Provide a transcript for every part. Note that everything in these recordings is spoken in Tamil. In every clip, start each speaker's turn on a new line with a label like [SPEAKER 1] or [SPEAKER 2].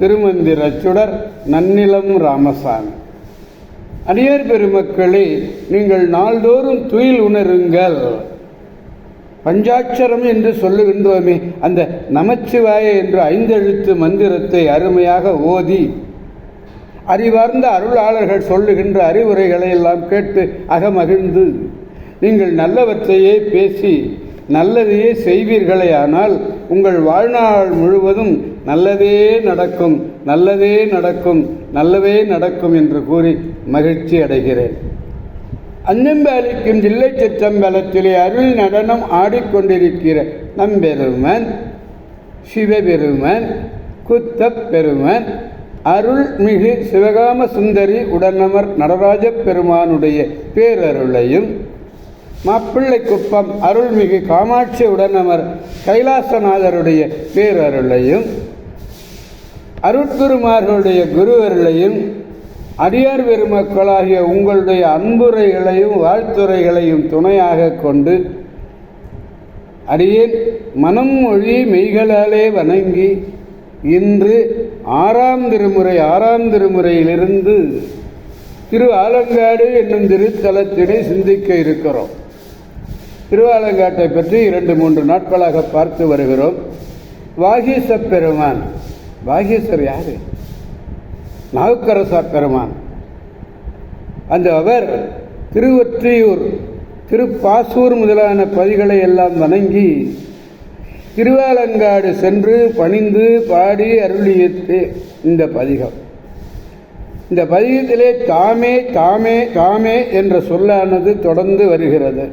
[SPEAKER 1] திருமந்திரச்சுடர் நன்னிலம் ராமசாமி. அடியார் பெருமக்களே நீங்கள் நாள்தோறும் துயில் உணருங்கள். பஞ்சாட்சரம் என்று சொல்லுகின்றோமே அந்த நமச்சிவாய என்ற ஐந்தெழுத்து மந்திரத்தை அருமையாக ஓதி அறிவார்ந்த அருளாளர்கள் சொல்லுகின்ற அறிவுரைகளை எல்லாம் கேட்டு அகமகிழ்ந்து நீங்கள் நல்லவற்றையே பேசி நல்லதையே செய்வீர்களே ஆனால் உங்கள் வாழ்நாள் முழுவதும் நல்லதே நடக்கும் நல்லதே நடக்கும் நல்லவே நடக்கும் என்று கூறி மகிழ்ச்சி அடைகிறேன். அன்னம்பாலிக்கும் தில்லை சிற்றம்பலத்திலே அருள் நடனம் ஆடிக்கொண்டிருக்கிற நம்பெருமன் சிவபெருமன் குத்தப் பெருமன் அருள்மிகு சிவகாம சுந்தரி உடனமர் நடராஜ பெருமானுடைய பேரருளையும் மாப்பிள்ளை குப்பம் அருள்மிகு காமாட்சி உடனமர் கைலாசநாதருடைய பேரருளையும் அருட்குருமார்களுடைய குருவர்களையும் அடியார் பெருமக்களாகிய உங்களுடைய அன்புரைகளையும் வாழ்த்துரைகளையும் துணையாக கொண்டு அடியேன் மனம் மொழி மெய்களாலே வணங்கி இன்று ஆறாம் திருமுறை ஆறாம் திருமுறையிலிருந்து திரு ஆலங்காடு என்னும் திருத்தலத்தினை சிந்திக்க இருக்கிறோம். திருவாலங்காட்டை பற்றி இரண்டு மூன்று நாட்களாக பார்த்து வருகிறோம். வாகீச பெருமான் பாகேஸ்வர் யார்? நாவுக்கரசா பெருமான். அந்த அவர் திருவொற்றியூர் திருப்பாசூர் முதலான பதிகளை எல்லாம் வணங்கி திருவாலங்காடு சென்று பணிந்து பாடி அருளியத்து இந்த பதிகம். இந்த பதிகத்திலே தாமே தாமே தாமே என்ற சொல்லானது தொடர்ந்து வருகிறது.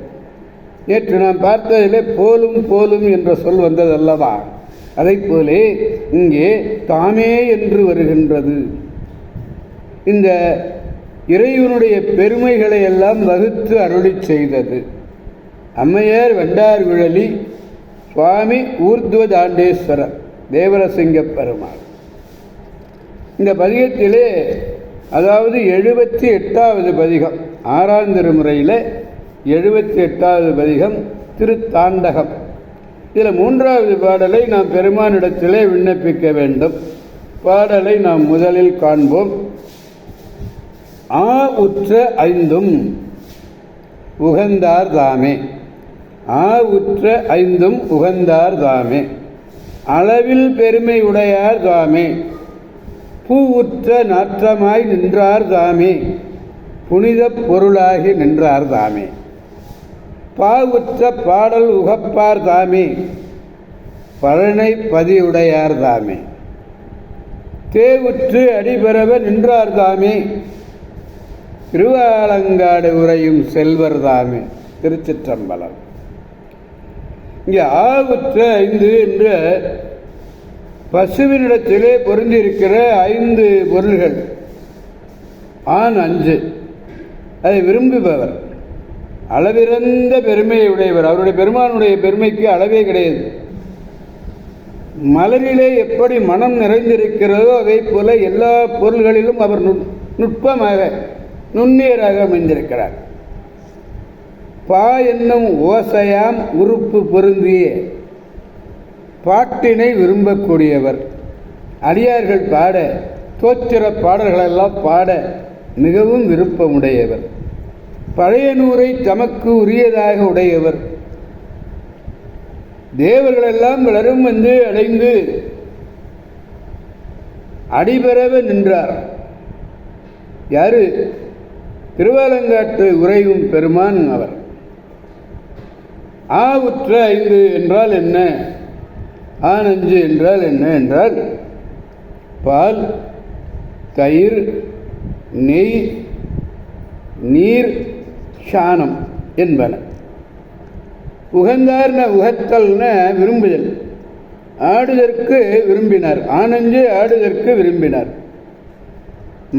[SPEAKER 1] நேற்று நாம் பார்த்ததிலே போலும் போலும் என்ற சொல் வந்ததல்லவா? அதை போலே இங்கே தாமே என்று வருகின்றது. இந்த இறைவனுடைய பெருமைகளை எல்லாம் வகுத்து அருளி செய்தது. அம்மையார் வெண்டார் விழலி சுவாமி ஊர்துவதாண்டேஸ்வரர் தேவரசிங்க பெருமாள். இந்த பதிகத்திலே அதாவது எழுபத்தி எட்டாவது பதிகம் ஆறாம் திருமுறையில் எழுபத்தி எட்டாவது பதிகம் திருத்தாண்டகம். இதில் மூன்றாவது பாடலை நாம் பெருமானிடத்திலே விண்ணப்பிக்க வேண்டும். பாடலை நாம் முதலில் காண்போம். ஆ உற்ற ஐந்தும் உகந்தார் தாமே. ஆ உற்ற ஐந்தும் உகந்தார் தாமே. அளவில் பெருமை உடையார் தாமே. பூ உற்ற நாற்றமாய் நின்றார் தாமே. புனித பொருளாகி நின்றார் தாமே. பாவுற்ற பாடல் உகப்பார் தாமே. பழனை பதியுடையார் தாமே. தேவுற்று அடிபெறவ நின்றார் தாமே. திருவாலங்காடு உரையும் செல்வர் தாமே. திருச்சிற்றம்பலம். இங்கே ஆவுற்ற ஐந்து என்ற பசுவினிடத்திலே பொருந்திருக்கிற ஐந்து பொருள்கள். ஆண் அஞ்சு. அதை விரும்புபவர். அளவிறந்த பெருமையை உடையவர் அவருடைய பெருமானுடைய பெருமைக்கு அளவே கிடையாது. மலரிலே எப்படி மனம் நிறைந்திருக்கிறதோ அதே போல எல்லா பொருள்களிலும் அவர் நுட்பமாக நுண்ணீராக அமைந்திருக்கிறார். பா என்னும் ஓசையாம் உறுப்பு பொருந்திய பாட்டினை விரும்பக்கூடியவர். அடியார்கள் பாட தோத்திர பாடல்களெல்லாம் பாட மிகவும் விருப்பமுடையவர். பழைய நூரை தமக்கு உரியதாக உடையவர். தேவர்களெல்லாம் பலரும் வந்து அடைந்து அடிபெறவ நின்றார். யாரு? திருவாலங்காட்டு உறையும் பெருமான் அவர். ஆ உற்ற ஐந்து என்றால் என்ன? ஆனஞ்சு என்றால் என்ன என்றால் பால் தயிர் நெய் நீர் சாணம் என்பன. உகந்தார்ன உகத்தல்ன விரும்புதல். ஆடுதற்கு விரும்பினார். ஆனஞ்சு ஆடுதற்கு விரும்பினார்.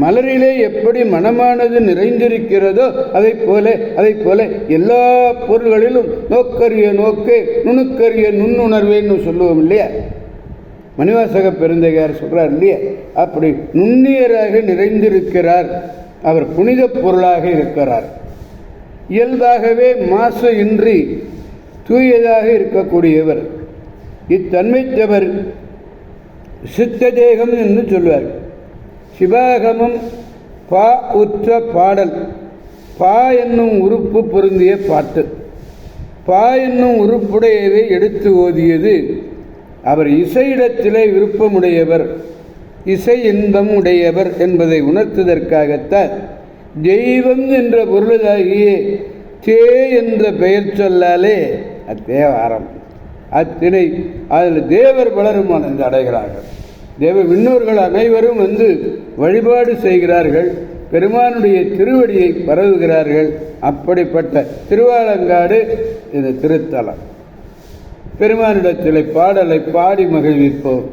[SPEAKER 1] மலரிலே எப்படி மனமானது நிறைந்திருக்கிறதோ அதைப் போல அதை போல எல்லா பொருள்களிலும் நோக்கரிய நோக்கு நுணுக்கரிய நுண்ணுணர்வேன்னு சொல்லுவோம் இல்லையா? மணிவாசக பெருந்தகையார் சொல்கிறார் இல்லையா? அப்படி நுண்ணியராக நிறைந்திருக்கிறார். அவர் புனித பொருளாக இருக்கிறார். இயல்பாகவே மாசு இன்றி தூயதாக இருக்கக்கூடியவர். இத்தன்மைத்தவர் சித்த தேகம் என்று சொல்வார். சிவாகமம் பா உற்ற பாடல். பா என்னும் உறுப்பு பொருந்திய பாட்டு. பா என்னும் உறுப்புடையதை எடுத்து ஓதியது. அவர் இசையிடத்திலே விருப்பமுடையவர். இசை இன்பம் உடையவர் என்பதை உணர்த்துவதற்காகத்தான் தெய்வம் என்ற பொருளாகிய தே என்ற பெயர் சொல்லாலே அத்தேவாரம். அத்திணை அதில் தேவர் பலரும் ஆனந்து அடைகிறார்கள். தேவ விண்ணோர்கள் அனைவரும் வந்து வழிபாடு செய்கிறார்கள். பெருமானுடைய திருவடியை பரவுகிறார்கள். அப்படிப்பட்ட திருவாலங்காடு இந்த திருத்தலம். பெருமானிடத்தில் பாடலை பாடி மகிழ்விப்போம்.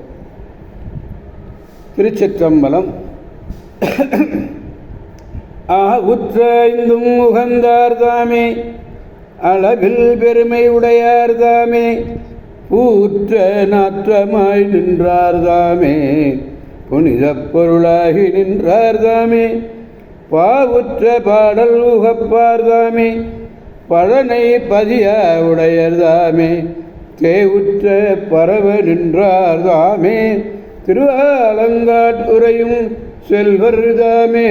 [SPEAKER 1] திருச்சிற்றம்பலம். ஆ உற்ற ஐந்தும் உகந்தார் தாமே. அளவில் பெருமை உடையார் தாமே. பூற்ற நாற்றமாய் நின்றார் தாமே. புனிதப் பொருளாகி நின்றார் தாமே. பாவுற்ற பாடல் உகப்பார் தாமே. பழனை பதிய உடையர் தாமே. தேவுற்ற பரவ நின்றார் தாமே. திருவாலங்காட்டுரையும் செல்வர் தாமே